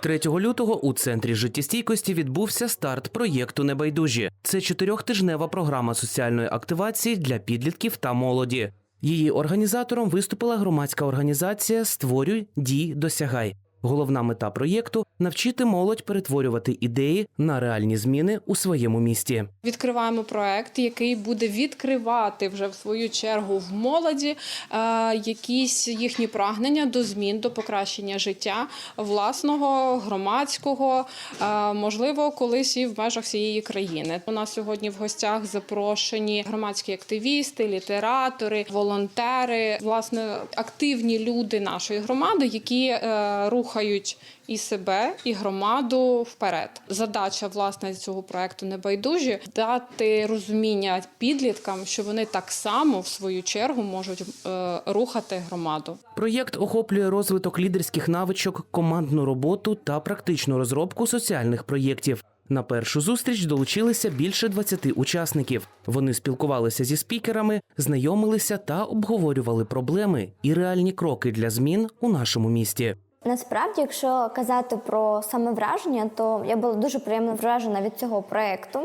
3 лютого у центрі життєстійкості відбувся старт проєкту Небайдужі. Це чотирьохтижнева програма соціальної активації для підлітків та молоді. Її організатором виступила громадська організація Створюй, дій, досягай. Головна мета проєкту навчити молодь перетворювати ідеї на реальні зміни у своєму місті. Відкриваємо проект, який буде відкривати вже в свою чергу в молоді е, якісь їхні прагнення до змін, до покращення життя власного, громадського, е, можливо, колись і в межах всієї країни. У нас сьогодні в гостях запрошені громадські активісти, літератори, волонтери, власне, активні люди нашої громади, які е, рухають і себе, і громаду вперед. Задача власне цього проекту небайдужі дати розуміння підліткам, що вони так само в свою чергу можуть е, рухати громаду. Проєкт охоплює розвиток лідерських навичок, командну роботу та практичну розробку соціальних проєктів. На першу зустріч долучилися більше 20 учасників. Вони спілкувалися зі спікерами, знайомилися та обговорювали проблеми і реальні кроки для змін у нашому місті. Насправді, якщо казати про саме враження, то я була дуже приємно вражена від цього проєкту,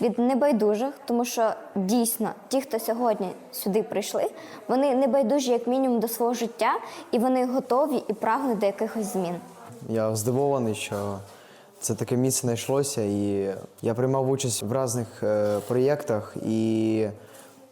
від небайдужих, тому що дійсно ті, хто сьогодні сюди прийшли, вони небайдужі як мінімум до свого життя, і вони готові і прагнуть до якихось змін. Я здивований, що це таке місце знайшлося, і я приймав участь в різних е, проєктах, і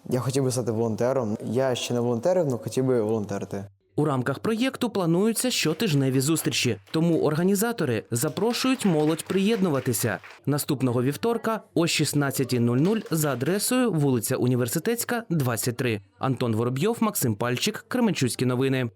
я хотів би стати волонтером. Я ще не волонтерив, але хотів би волонтерити. У рамках проєкту плануються щотижневі зустрічі, тому організатори запрошують молодь приєднуватися наступного вівторка о 16.00 за адресою вулиця Університетська, 23. Антон Воробйов, Максим Пальчик, Кременчуцькі новини.